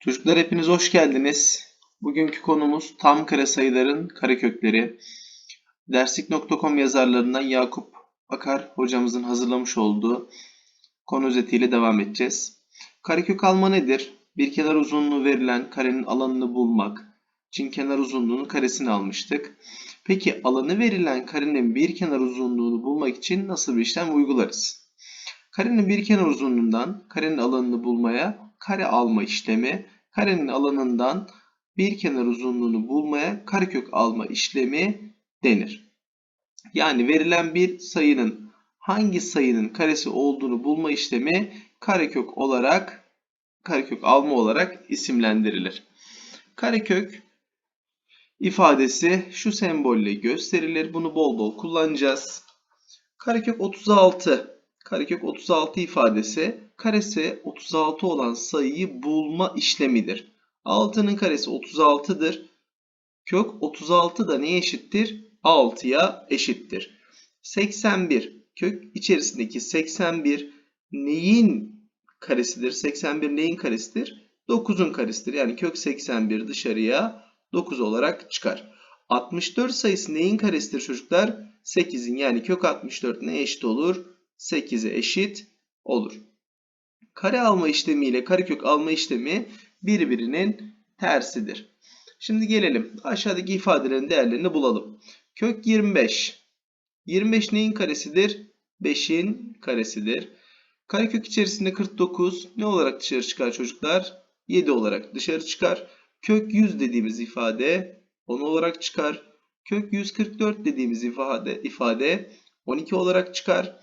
Çocuklar hepiniz hoş geldiniz. Bugünkü konumuz tam kare sayıların karekökleri. Derslik.com yazarlarından Yakup Akar hocamızın hazırlamış olduğu konu özetiyle devam edeceğiz. Karekök alma nedir? Bir kenar uzunluğu verilen karenin alanını bulmak için kenar uzunluğunun karesini almıştık. Peki alanı verilen karenin bir kenar uzunluğunu bulmak için nasıl bir işlem uygularız? Karenin bir kenar uzunluğundan karenin alanını bulmaya kare alma işlemi, karenin alanından bir kenar uzunluğunu bulmaya karekök alma işlemi denir. Yani verilen bir sayının hangi sayının karesi olduğunu bulma işlemi karekök olarak karekök alma olarak isimlendirilir. Karekök ifadesi şu sembolle gösterilir. Bunu bol bol kullanacağız. Karekök 36 Karekök 36 ifadesi karesi 36 olan sayıyı bulma işlemidir. 6'nın karesi 36'dır. Kök 36 da neye eşittir? 6'ya eşittir. 81 kök içerisindeki 81 neyin karesidir? 81 neyin karesidir? 9'un karesidir. Yani kök 81 dışarıya 9 olarak çıkar. 64 sayısı neyin karesidir çocuklar? 8'in yani kök 64 neye eşit olur? 8'e eşit olur. Kare alma işlemi ile karekök alma işlemi birbirinin tersidir. Şimdi gelelim aşağıdaki ifadelerin değerlerini bulalım. Kök 25. 25 neyin karesidir? 5'in karesidir. Karekök içerisinde 49 ne olarak dışarı çıkar çocuklar? 7 olarak dışarı çıkar. Kök 100 dediğimiz ifade 10 olarak çıkar. Kök 144 dediğimiz ifade, ifade 12 olarak çıkar.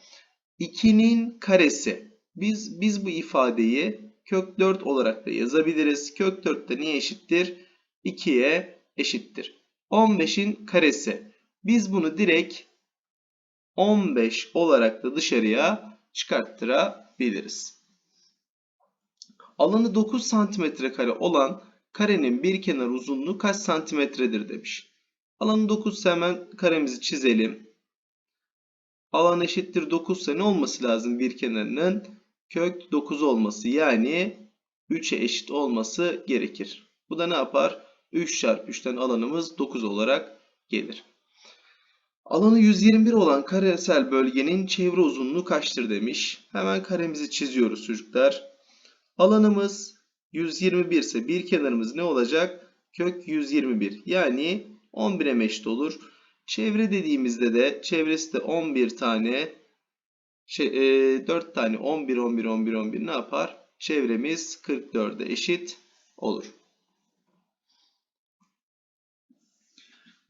2'nin karesi. Biz biz bu ifadeyi kök 4 olarak da yazabiliriz. Kök 4 de niye eşittir? 2'ye eşittir. 15'in karesi. Biz bunu direkt 15 olarak da dışarıya çıkarttırabiliriz. Alanı 9 santimetre kare olan karenin bir kenar uzunluğu kaç santimetredir demiş. Alanı 9 hemen karemizi çizelim. Alan eşittir 9 ise ne olması lazım bir kenarının? Kök 9 olması yani 3'e eşit olması gerekir. Bu da ne yapar? 3 çarpı 3'ten alanımız 9 olarak gelir. Alanı 121 olan karesel bölgenin çevre uzunluğu kaçtır demiş. Hemen karemizi çiziyoruz çocuklar. Alanımız 121 ise bir kenarımız ne olacak? Kök 121 yani 11'e eşit olur. Çevre dediğimizde de çevresi de 11 tane şey, e, 4 tane 11 11 11 11 ne yapar? Çevremiz 44'e eşit olur.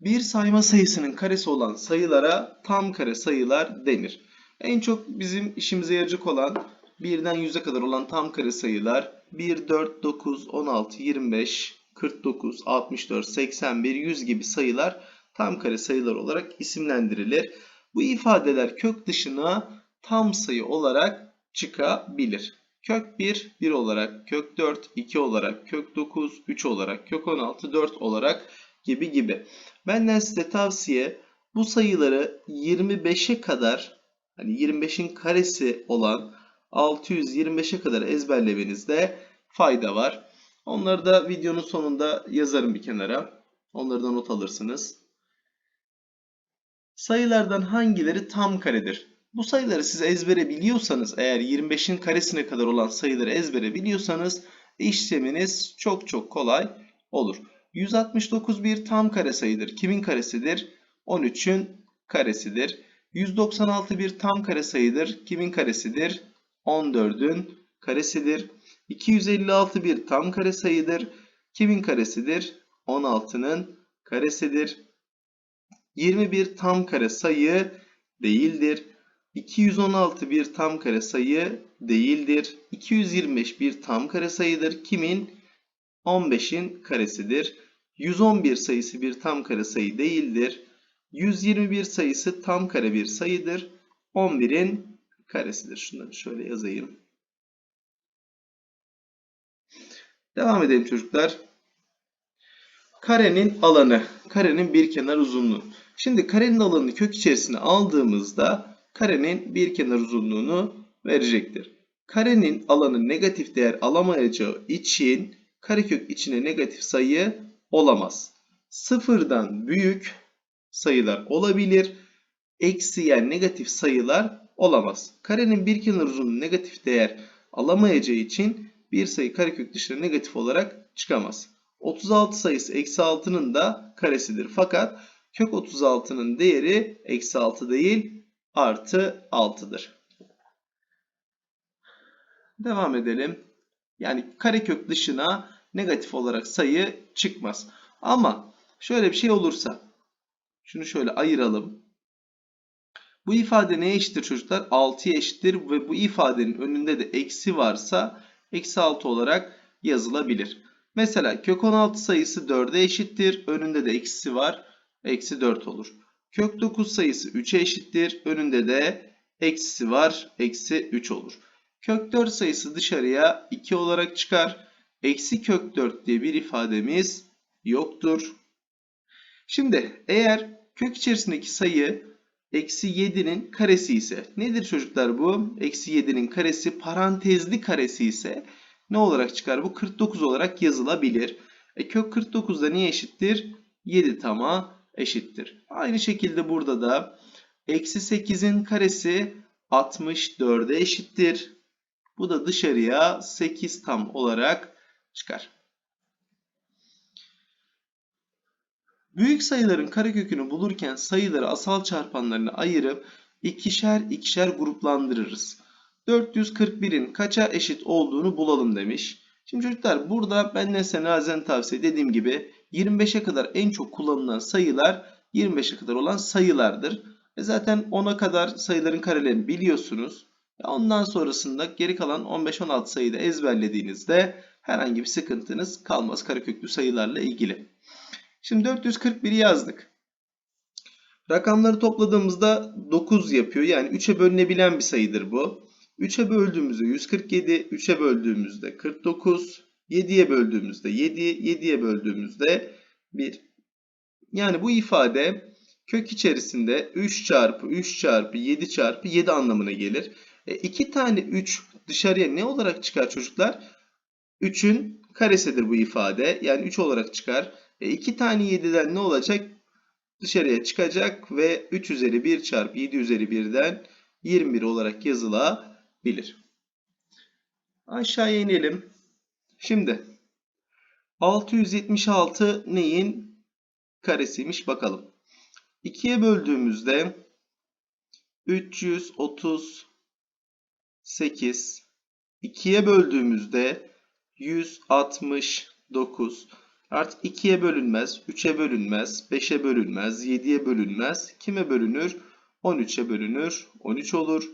Bir sayma sayısının karesi olan sayılara tam kare sayılar denir. En çok bizim işimize yarayacak olan 1'den 100'e kadar olan tam kare sayılar 1, 4, 9, 16, 25, 49, 64, 81, 100 gibi sayılar tam kare sayılar olarak isimlendirilir. Bu ifadeler kök dışına tam sayı olarak çıkabilir. Kök 1, 1 olarak, kök 4, 2 olarak, kök 9, 3 olarak, kök 16, 4 olarak gibi gibi. Benden size tavsiye bu sayıları 25'e kadar hani 25'in karesi olan 625'e kadar ezberlemenizde fayda var. Onları da videonun sonunda yazarım bir kenara. Onları da not alırsınız. Sayılardan hangileri tam karedir? Bu sayıları siz ezbere biliyorsanız eğer 25'in karesine kadar olan sayıları ezbere biliyorsanız işleminiz çok çok kolay olur. 169 bir tam kare sayıdır. Kimin karesidir? 13'ün karesidir. 196 bir tam kare sayıdır. Kimin karesidir? 14'ün karesidir. 256 bir tam kare sayıdır. Kimin karesidir? 16'nın karesidir. 21 tam kare sayı değildir. 216 bir tam kare sayı değildir. 225 bir tam kare sayıdır. Kimin? 15'in karesidir. 111 sayısı bir tam kare sayı değildir. 121 sayısı tam kare bir sayıdır. 11'in karesidir. Şunları şöyle yazayım. Devam edelim çocuklar. Karenin alanı. Karenin bir kenar uzunluğu. Şimdi karenin alanını kök içerisine aldığımızda karenin bir kenar uzunluğunu verecektir. Karenin alanı negatif değer alamayacağı için karekök içine negatif sayı olamaz. Sıfırdan büyük sayılar olabilir. Eksi yani negatif sayılar olamaz. Karenin bir kenar uzunluğu negatif değer alamayacağı için bir sayı karekök dışına negatif olarak çıkamaz. 36 sayısı eksi 6'nın da karesidir. Fakat kök 36'nın değeri eksi 6 değil artı 6'dır. Devam edelim. Yani karekök dışına negatif olarak sayı çıkmaz. Ama şöyle bir şey olursa şunu şöyle ayıralım. Bu ifade neye eşittir çocuklar? 6'ya eşittir ve bu ifadenin önünde de eksi varsa eksi 6 olarak yazılabilir. Mesela kök 16 sayısı 4'e eşittir. Önünde de eksisi var. Eksi 4 olur. Kök 9 sayısı 3'e eşittir. Önünde de eksisi var. Eksi 3 olur. Kök 4 sayısı dışarıya 2 olarak çıkar. Eksi kök 4 diye bir ifademiz yoktur. Şimdi eğer kök içerisindeki sayı eksi 7'nin karesi ise nedir çocuklar bu? Eksi 7'nin karesi parantezli karesi ise ne olarak çıkar? Bu 49 olarak yazılabilir. E kök 49 da niye eşittir? 7 tama eşittir. Aynı şekilde burada da eksi 8'in karesi 64'e eşittir. Bu da dışarıya 8 tam olarak çıkar. Büyük sayıların karekökünü bulurken sayıları asal çarpanlarına ayırıp ikişer ikişer gruplandırırız. 441'in kaça eşit olduğunu bulalım demiş. Şimdi çocuklar burada ben de size nazen tavsiye dediğim gibi 25'e kadar en çok kullanılan sayılar 25'e kadar olan sayılardır. E zaten 10'a kadar sayıların karelerini biliyorsunuz. Ondan sonrasında geri kalan 15-16 sayıyı da ezberlediğinizde herhangi bir sıkıntınız kalmaz kareköklü sayılarla ilgili. Şimdi 441'i yazdık. Rakamları topladığımızda 9 yapıyor. Yani 3'e bölünebilen bir sayıdır bu. 3'e böldüğümüzde 147, 3'e böldüğümüzde 49, 7'ye böldüğümüzde 7, 7'ye böldüğümüzde 1. Yani bu ifade kök içerisinde 3 çarpı 3 çarpı 7 çarpı 7 anlamına gelir. E, 2 tane 3 dışarıya ne olarak çıkar çocuklar? 3'ün karesidir bu ifade. Yani 3 olarak çıkar. E 2 tane 7'den ne olacak? Dışarıya çıkacak ve 3 üzeri 1 çarpı 7 üzeri 1'den 21 olarak yazılabilir. Aşağıya inelim. Şimdi 676 neyin karesiymiş bakalım. 2'ye böldüğümüzde 338 2'ye böldüğümüzde 169 Artık 2'ye bölünmez, 3'e bölünmez, 5'e bölünmez, 7'ye bölünmez. Kime bölünür? 13'e bölünür, 13 olur.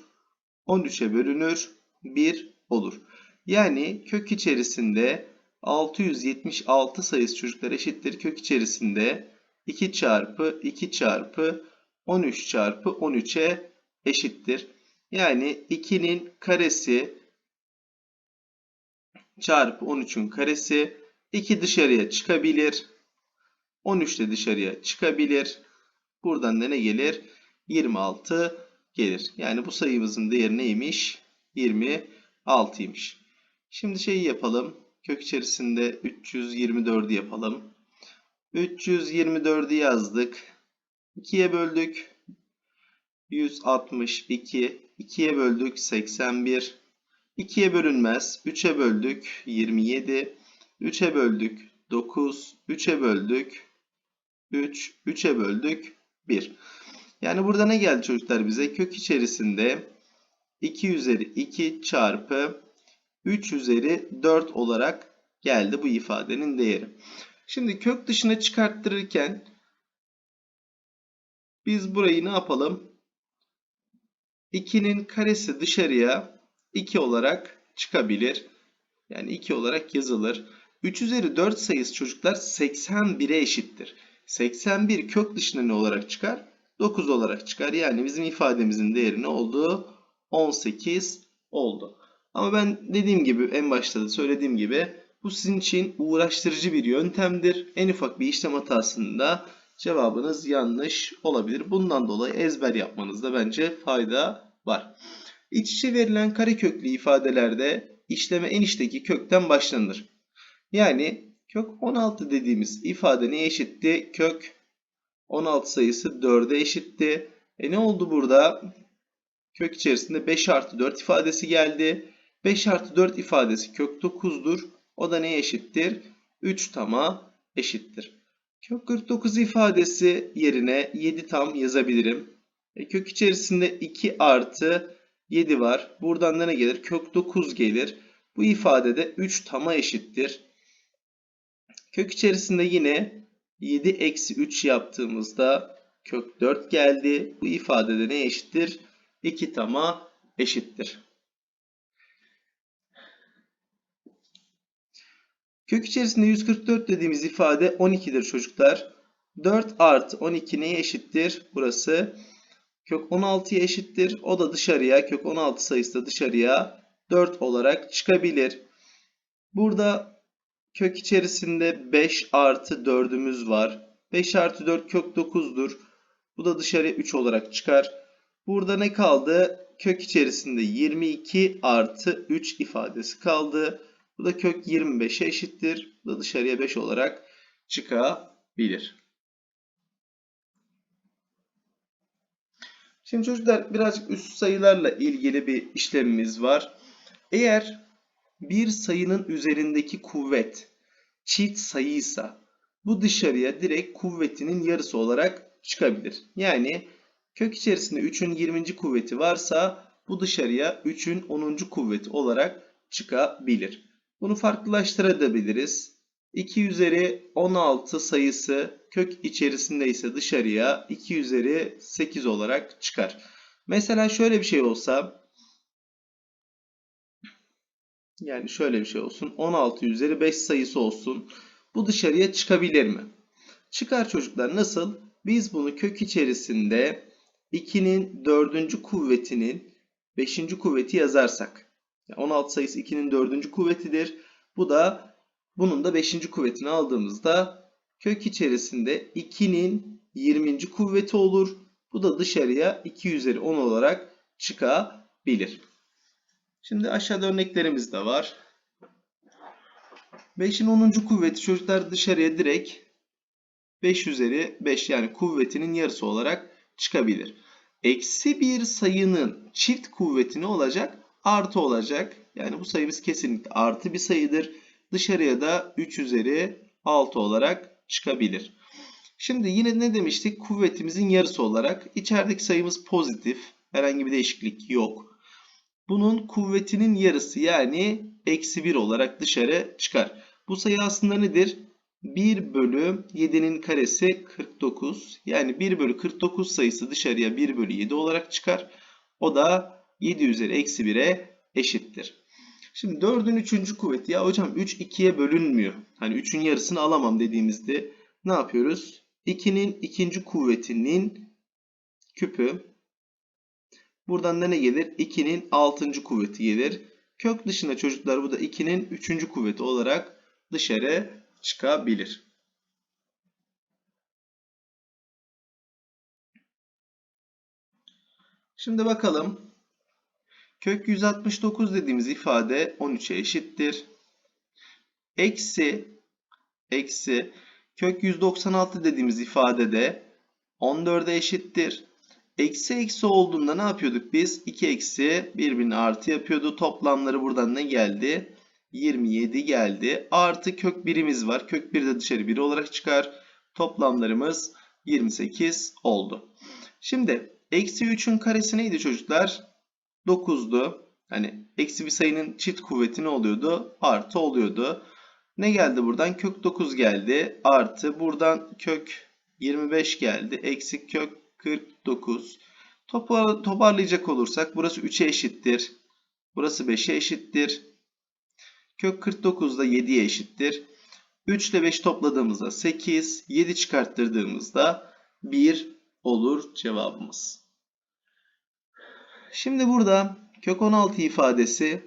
13'e bölünür, 1 olur. Yani kök içerisinde 676 sayısı çocuklar eşittir. Kök içerisinde 2 çarpı 2 çarpı 13 çarpı 13'e eşittir. Yani 2'nin karesi çarpı 13'ün karesi 2 dışarıya çıkabilir. 13 de dışarıya çıkabilir. Buradan da ne gelir? 26 gelir. Yani bu sayımızın değeri neymiş? 26'ymış. Şimdi şeyi yapalım. Kök içerisinde 324'ü yapalım. 324'ü yazdık. 2'ye böldük. 162. 2'ye böldük. 81. 2'ye bölünmez. 3'e böldük. 27. 3'e böldük 9, 3'e böldük 3, 3'e böldük 1. Yani burada ne geldi çocuklar bize? Kök içerisinde 2 üzeri 2 çarpı 3 üzeri 4 olarak geldi bu ifadenin değeri. Şimdi kök dışına çıkarttırırken biz burayı ne yapalım? 2'nin karesi dışarıya 2 olarak çıkabilir. Yani 2 olarak yazılır. 3 üzeri 4 sayısı çocuklar 81'e eşittir. 81 kök dışına ne olarak çıkar? 9 olarak çıkar. Yani bizim ifademizin değeri ne oldu? 18 oldu. Ama ben dediğim gibi en başta da söylediğim gibi bu sizin için uğraştırıcı bir yöntemdir. En ufak bir işlem hatasında cevabınız yanlış olabilir. Bundan dolayı ezber yapmanızda bence fayda var. İç içe verilen kareköklü ifadelerde işleme en içteki kökten başlanır. Yani kök 16 dediğimiz ifade neye eşitti? Kök 16 sayısı 4'e eşitti. E ne oldu burada? Kök içerisinde 5 artı 4 ifadesi geldi. 5 artı 4 ifadesi kök 9'dur. O da neye eşittir? 3 tama eşittir. Kök 49 ifadesi yerine 7 tam yazabilirim. E kök içerisinde 2 artı 7 var. Buradan da ne gelir? Kök 9 gelir. Bu ifadede 3 tama eşittir. Kök içerisinde yine 7 eksi 3 yaptığımızda kök 4 geldi. Bu ifadede ne eşittir? 2 tama eşittir. Kök içerisinde 144 dediğimiz ifade 12'dir çocuklar. 4 artı 12 neye eşittir? Burası kök 16'ya eşittir. O da dışarıya kök 16 sayısı da dışarıya 4 olarak çıkabilir. Burada kök içerisinde 5 artı 4'ümüz var. 5 artı 4 kök 9'dur. Bu da dışarıya 3 olarak çıkar. Burada ne kaldı? Kök içerisinde 22 artı 3 ifadesi kaldı. Bu da kök 25'e eşittir. Bu da dışarıya 5 olarak çıkabilir. Şimdi çocuklar birazcık üst sayılarla ilgili bir işlemimiz var. Eğer bir sayının üzerindeki kuvvet çift sayıysa bu dışarıya direkt kuvvetinin yarısı olarak çıkabilir. Yani kök içerisinde 3'ün 20. kuvveti varsa bu dışarıya 3'ün 10. kuvveti olarak çıkabilir. Bunu farklılaştırabiliriz. 2 üzeri 16 sayısı kök içerisinde ise dışarıya 2 üzeri 8 olarak çıkar. Mesela şöyle bir şey olsa yani şöyle bir şey olsun. 16 üzeri 5 sayısı olsun. Bu dışarıya çıkabilir mi? Çıkar çocuklar. Nasıl? Biz bunu kök içerisinde 2'nin 4. kuvvetinin 5. kuvveti yazarsak. 16 sayısı 2'nin 4. kuvvetidir. Bu da bunun da 5. kuvvetini aldığımızda kök içerisinde 2'nin 20. kuvveti olur. Bu da dışarıya 2 üzeri 10 olarak çıkabilir. Şimdi aşağıda örneklerimiz de var. 5'in 10. kuvveti çocuklar dışarıya direkt 5 üzeri 5 yani kuvvetinin yarısı olarak çıkabilir. Eksi bir sayının çift kuvveti ne olacak? Artı olacak. Yani bu sayımız kesinlikle artı bir sayıdır. Dışarıya da 3 üzeri 6 olarak çıkabilir. Şimdi yine ne demiştik? Kuvvetimizin yarısı olarak. içerideki sayımız pozitif. Herhangi bir değişiklik yok. Bunun kuvvetinin yarısı yani eksi 1 olarak dışarı çıkar. Bu sayı aslında nedir? 1 bölü 7'nin karesi 49. Yani 1 bölü 49 sayısı dışarıya 1 bölü 7 olarak çıkar. O da 7 üzeri eksi 1'e eşittir. Şimdi 4'ün 3. kuvveti. Ya hocam 3 2'ye bölünmüyor. Hani 3'ün yarısını alamam dediğimizde ne yapıyoruz? 2'nin ikinci kuvvetinin küpü. Buradan da ne gelir? 2'nin 6. kuvveti gelir. Kök dışında çocuklar bu da 2'nin 3. kuvveti olarak dışarı çıkabilir. Şimdi bakalım. Kök 169 dediğimiz ifade 13'e eşittir. Eksi eksi kök 196 dediğimiz ifade de 14'e eşittir. Eksi eksi olduğunda ne yapıyorduk biz? 2 eksi birbirine artı yapıyordu. Toplamları buradan ne geldi? 27 geldi. Artı kök birimiz var. Kök 1 de dışarı 1 olarak çıkar. Toplamlarımız 28 oldu. Şimdi eksi 3'ün karesi neydi çocuklar? 9'du. Hani eksi bir sayının çift kuvveti ne oluyordu? Artı oluyordu. Ne geldi buradan? Kök 9 geldi. Artı buradan kök 25 geldi. Eksi kök 49. Toparlayacak olursak burası 3'e eşittir. Burası 5'e eşittir. Kök 49 da 7'ye eşittir. 3 ile 5 topladığımızda 8, 7 çıkarttırdığımızda 1 olur cevabımız. Şimdi burada kök 16 ifadesi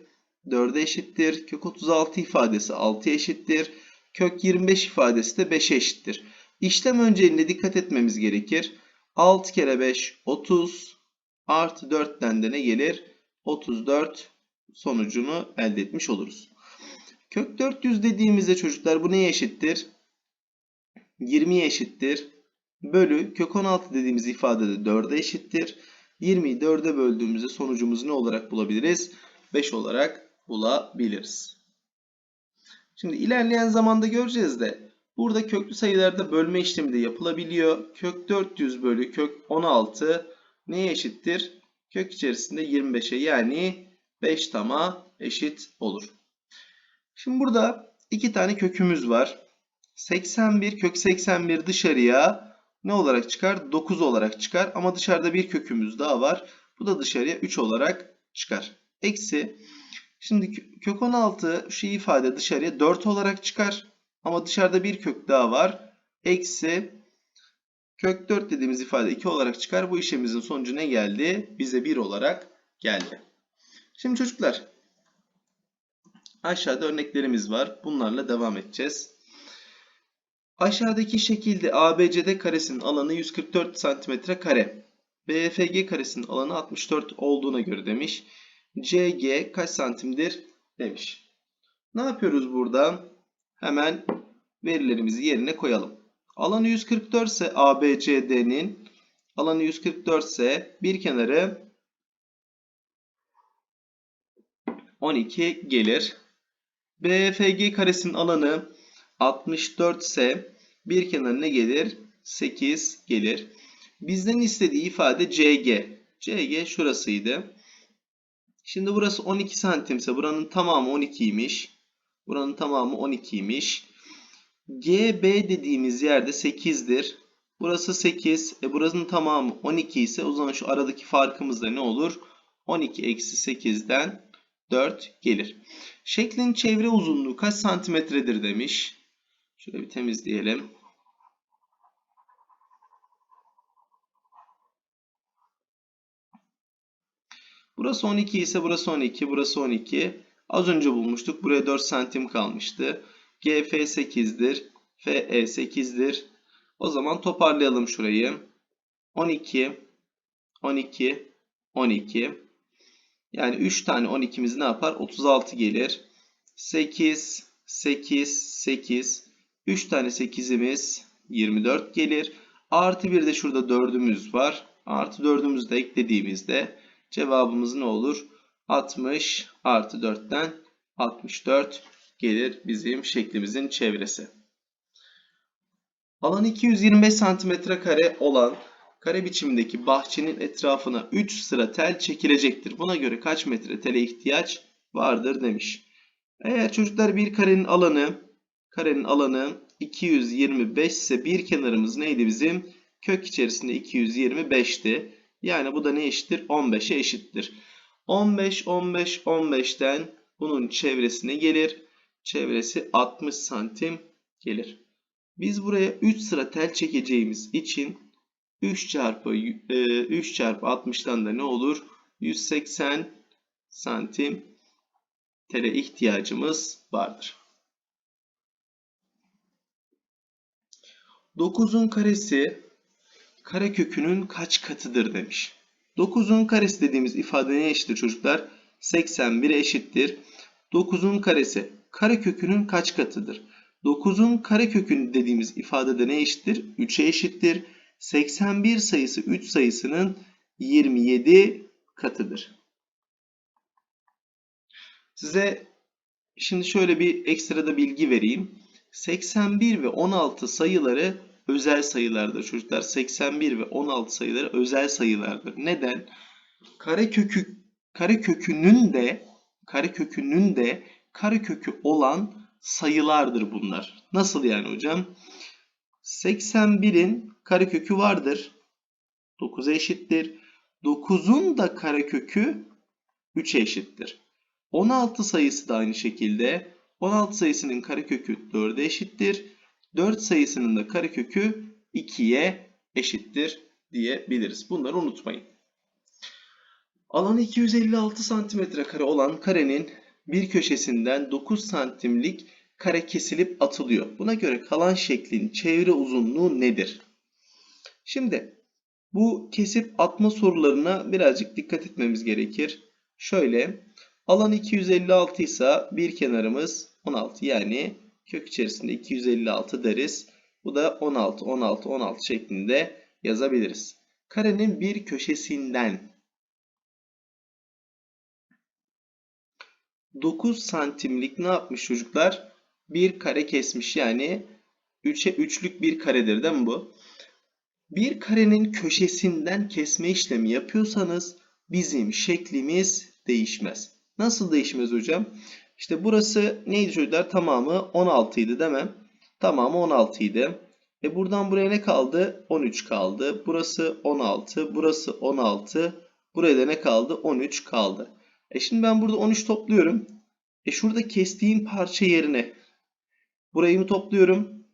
4'e eşittir. Kök 36 ifadesi 6'ya eşittir. Kök 25 ifadesi de 5'e eşittir. İşlem önceliğine dikkat etmemiz gerekir. 6 kere 5 30 artı 4'ten de ne gelir? 34 sonucunu elde etmiş oluruz. Kök 400 dediğimizde çocuklar bu neye eşittir? 20'ye eşittir. Bölü kök 16 dediğimiz ifade de 4'e eşittir. 20'yi 4'e böldüğümüzde sonucumuzu ne olarak bulabiliriz? 5 olarak bulabiliriz. Şimdi ilerleyen zamanda göreceğiz de burada köklü sayılarda bölme işlemi de yapılabiliyor. Kök 400 bölü kök 16 neye eşittir? Kök içerisinde 25'e yani 5 tama eşit olur. Şimdi burada iki tane kökümüz var. 81 kök 81 dışarıya ne olarak çıkar? 9 olarak çıkar. Ama dışarıda bir kökümüz daha var. Bu da dışarıya 3 olarak çıkar. Eksi. Şimdi kök 16 şu ifade dışarıya 4 olarak çıkar. Ama dışarıda bir kök daha var. Eksi. Kök 4 dediğimiz ifade 2 olarak çıkar. Bu işlemimizin sonucu ne geldi? Bize 1 olarak geldi. Şimdi çocuklar aşağıda örneklerimiz var. Bunlarla devam edeceğiz. Aşağıdaki şekilde ABCD karesinin alanı 144 cm kare. BFG karesinin alanı 64 olduğuna göre demiş. CG kaç santimdir demiş. Ne yapıyoruz burada? Hemen verilerimizi yerine koyalım. Alanı 144 ise ABCD'nin alanı 144 ise bir kenarı 12 gelir. BFG karesinin alanı 64 ise bir kenarı ne gelir? 8 gelir. Bizden istediği ifade CG. CG şurasıydı. Şimdi burası 12 santimse buranın tamamı 12'ymiş. Buranın tamamı 12'ymiş. GB dediğimiz yerde 8'dir. Burası 8. E burasının tamamı 12 ise o zaman şu aradaki farkımız da ne olur? 12 eksi 8'den 4 gelir. Şeklin çevre uzunluğu kaç santimetredir demiş. Şöyle bir temizleyelim. Burası 12 ise burası 12, burası 12. Az önce bulmuştuk. Buraya 4 santim kalmıştı. GF 8'dir. FE 8'dir. O zaman toparlayalım şurayı. 12, 12, 12. Yani 3 tane 12'miz ne yapar? 36 gelir. 8, 8, 8. 3 tane 8'imiz 24 gelir. Artı bir de şurada 4'ümüz var. Artı 4'ümüzü de eklediğimizde cevabımız ne olur? 60 artı 4'ten 64 gelir bizim şeklimizin çevresi. Alan 225 cm kare olan kare biçimindeki bahçenin etrafına 3 sıra tel çekilecektir. Buna göre kaç metre tele ihtiyaç vardır demiş. Eğer çocuklar bir karenin alanı karenin alanı 225 ise bir kenarımız neydi bizim? Kök içerisinde 225'ti. Yani bu da ne eşittir? 15'e eşittir. 15, 15, 15'ten bunun çevresine gelir. Çevresi 60 santim gelir. Biz buraya 3 sıra tel çekeceğimiz için 3 çarpı 3 e, çarpı 60'tan da ne olur? 180 santim tele ihtiyacımız vardır. 9'un karesi karekökünün kaç katıdır demiş. 9'un karesi dediğimiz ifade neye eşittir çocuklar? 81'e eşittir. 9'un karesi karekökünün kaç katıdır? 9'un karekökün dediğimiz ifade ne eşittir? 3'e eşittir. 81 sayısı 3 sayısının 27 katıdır. Size şimdi şöyle bir ekstra da bilgi vereyim. 81 ve 16 sayıları özel sayılardır çocuklar. 81 ve 16 sayıları özel sayılardır. Neden? Karekökü karekökünün de karekökünün de karekökü olan sayılardır bunlar. Nasıl yani hocam? 81'in karekökü vardır. 9'a eşittir. 9'un da karekökü 3'e eşittir. 16 sayısı da aynı şekilde. 16 sayısının karekökü 4'e eşittir. 4 sayısının da karekökü 2'ye eşittir diyebiliriz. Bunları unutmayın. Alanı 256 cm kare olan karenin bir köşesinden 9 santimlik kare kesilip atılıyor. Buna göre kalan şeklin çevre uzunluğu nedir? Şimdi bu kesip atma sorularına birazcık dikkat etmemiz gerekir. Şöyle alan 256 ise bir kenarımız 16 yani kök içerisinde 256 deriz. Bu da 16, 16, 16 şeklinde yazabiliriz. Karenin bir köşesinden 9 santimlik ne yapmış çocuklar? Bir kare kesmiş yani 3'e 3'lük bir karedir değil mi bu? Bir karenin köşesinden kesme işlemi yapıyorsanız bizim şeklimiz değişmez. Nasıl değişmez hocam? İşte burası neydi çocuklar? Tamamı 16 idi değil mi? Tamamı 16 idi. E buradan buraya ne kaldı? 13 kaldı. Burası 16. Burası 16. Buraya da ne kaldı? 13 kaldı. E şimdi ben burada 13 topluyorum. E şurada kestiğim parça yerine burayı mı topluyorum?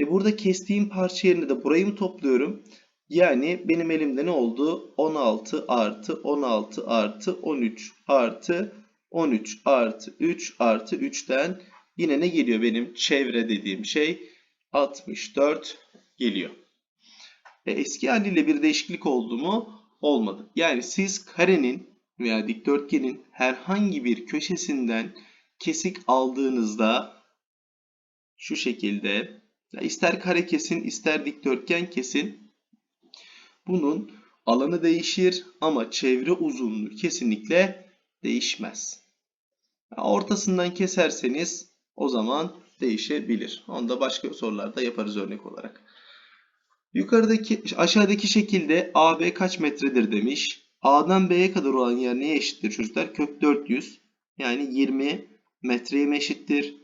E burada kestiğim parça yerine de burayı mı topluyorum? Yani benim elimde ne oldu? 16 artı 16 artı 13 artı 13 artı 3 artı 3'ten yine ne geliyor benim çevre dediğim şey? 64 geliyor. E eski haliyle bir değişiklik oldu mu? Olmadı. Yani siz karenin veya dikdörtgenin herhangi bir köşesinden kesik aldığınızda şu şekilde ister kare kesin ister dikdörtgen kesin bunun alanı değişir ama çevre uzunluğu kesinlikle değişmez. Ortasından keserseniz o zaman değişebilir. Onu da başka sorularda yaparız örnek olarak. Yukarıdaki aşağıdaki şekilde AB kaç metredir demiş. A'dan B'ye kadar olan yer neye eşittir çocuklar? Kök 400 yani 20 metreye mi eşittir?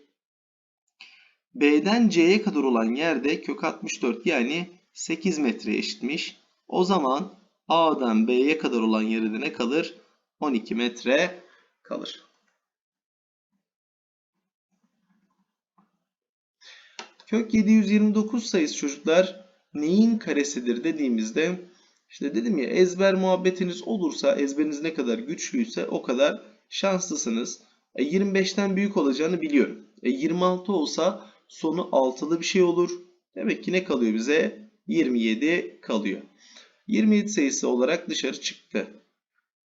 B'den C'ye kadar olan yerde kök 64 yani 8 metreye eşitmiş. O zaman A'dan B'ye kadar olan yerde ne kalır? 12 metre kalır. Kök 729 sayısı çocuklar neyin karesidir dediğimizde işte dedim ya ezber muhabbetiniz olursa ezberiniz ne kadar güçlüyse o kadar şanslısınız. E, 25'ten büyük olacağını biliyorum. E, 26 olsa sonu altılı bir şey olur. Demek ki ne kalıyor bize? 27 kalıyor. 27 sayısı olarak dışarı çıktı.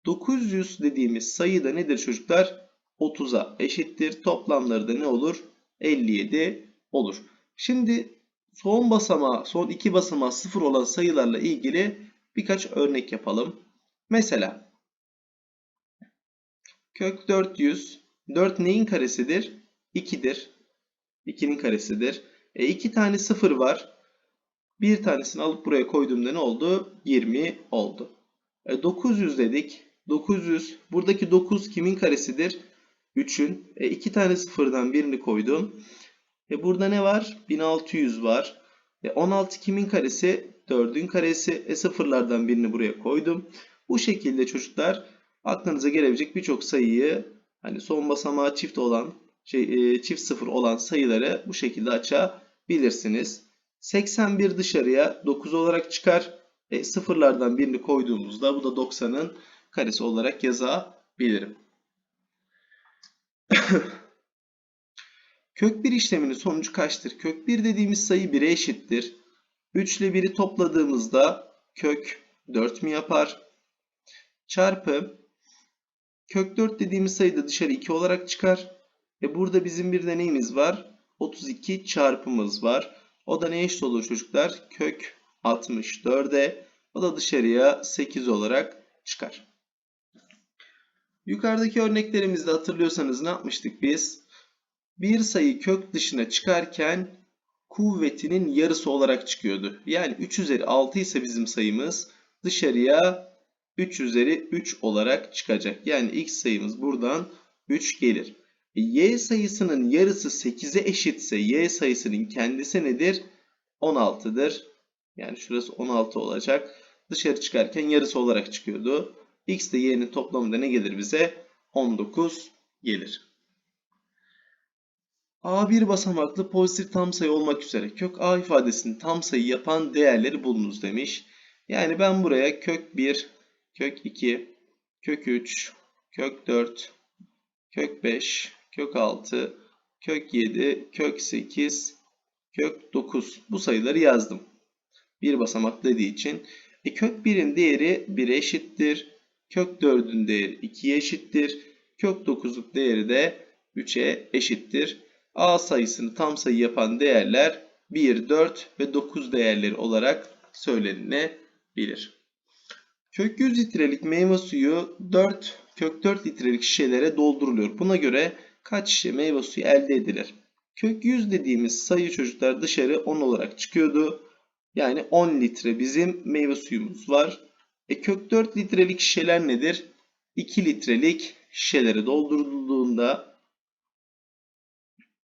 900 dediğimiz sayı da nedir çocuklar? 30'a eşittir. Toplamları da ne olur? 57 olur. Şimdi son basamağı, son iki basamağı sıfır olan sayılarla ilgili birkaç örnek yapalım. Mesela kök 400 4 neyin karesidir? 2'dir. 2'nin karesidir. E 2 tane sıfır var. Bir tanesini alıp buraya koyduğumda ne oldu? 20 oldu. E 900 dedik. 900. Buradaki 9 kimin karesidir? 3'ün. E 2 tane sıfırdan birini koydum. E burada ne var? 1600 var. E 16 kimin karesi? 4'ün karesi. E sıfırlardan birini buraya koydum. Bu şekilde çocuklar aklınıza gelebilecek birçok sayıyı hani son basamağı çift olan şey, e, çift sıfır olan sayıları bu şekilde açabilirsiniz. 81 dışarıya 9 olarak çıkar. E, sıfırlardan birini koyduğumuzda bu da 90'ın karesi olarak yazabilirim. Kök 1 işleminin sonucu kaçtır? Kök 1 dediğimiz sayı 1'e eşittir. 3 ile 1'i topladığımızda kök 4 mü yapar? Çarpı kök 4 dediğimiz sayı da dışarı 2 olarak çıkar. E burada bizim bir deneyimiz var. 32 çarpımız var. O da ne eşit olur çocuklar? Kök 64'e. O da dışarıya 8 olarak çıkar. Yukarıdaki örneklerimizde hatırlıyorsanız ne yapmıştık biz? Bir sayı kök dışına çıkarken kuvvetinin yarısı olarak çıkıyordu. Yani 3 üzeri 6 ise bizim sayımız dışarıya 3 üzeri 3 olarak çıkacak. Yani x sayımız buradan 3 gelir. E, y sayısının yarısı 8'e eşitse y sayısının kendisi nedir? 16'dır. Yani şurası 16 olacak. Dışarı çıkarken yarısı olarak çıkıyordu. x ile y'nin toplamında ne gelir bize? 19 gelir. A1 basamaklı pozitif tam sayı olmak üzere kök A ifadesinin tam sayı yapan değerleri bulunuz demiş. Yani ben buraya kök 1, kök 2, kök 3, kök 4, kök 5, kök 6, kök 7, kök 8, kök 9 bu sayıları yazdım. Bir basamak dediği için. E, kök 1'in değeri 1'e eşittir. Kök 4'ün değeri 2'ye eşittir. Kök 9'luk değeri de 3'e eşittir. A sayısını tam sayı yapan değerler 1, 4 ve 9 değerleri olarak söylenilebilir. Kök 100 litrelik meyve suyu 4 kök 4 litrelik şişelere dolduruluyor. Buna göre kaç şişe meyve suyu elde edilir? Kök 100 dediğimiz sayı çocuklar dışarı 10 olarak çıkıyordu. Yani 10 litre bizim meyve suyumuz var. E kök 4 litrelik şişeler nedir? 2 litrelik şişelere doldurulduğunda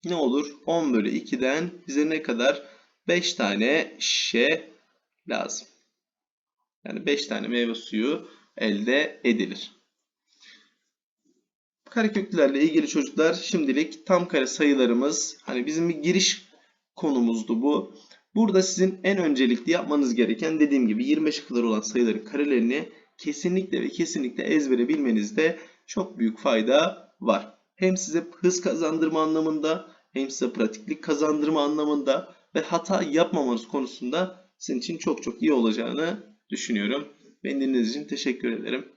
ne olur? 10 bölü 2'den bize ne kadar? 5 tane şişe lazım. Yani 5 tane meyve suyu elde edilir. Kareköklerle ilgili çocuklar şimdilik tam kare sayılarımız hani bizim bir giriş konumuzdu bu. Burada sizin en öncelikli yapmanız gereken dediğim gibi 25'e kadar olan sayıların karelerini kesinlikle ve kesinlikle ezbere bilmenizde çok büyük fayda var. Hem size hız kazandırma anlamında hem size pratiklik kazandırma anlamında ve hata yapmamanız konusunda sizin için çok çok iyi olacağını düşünüyorum. Beni dinlediğiniz için teşekkür ederim.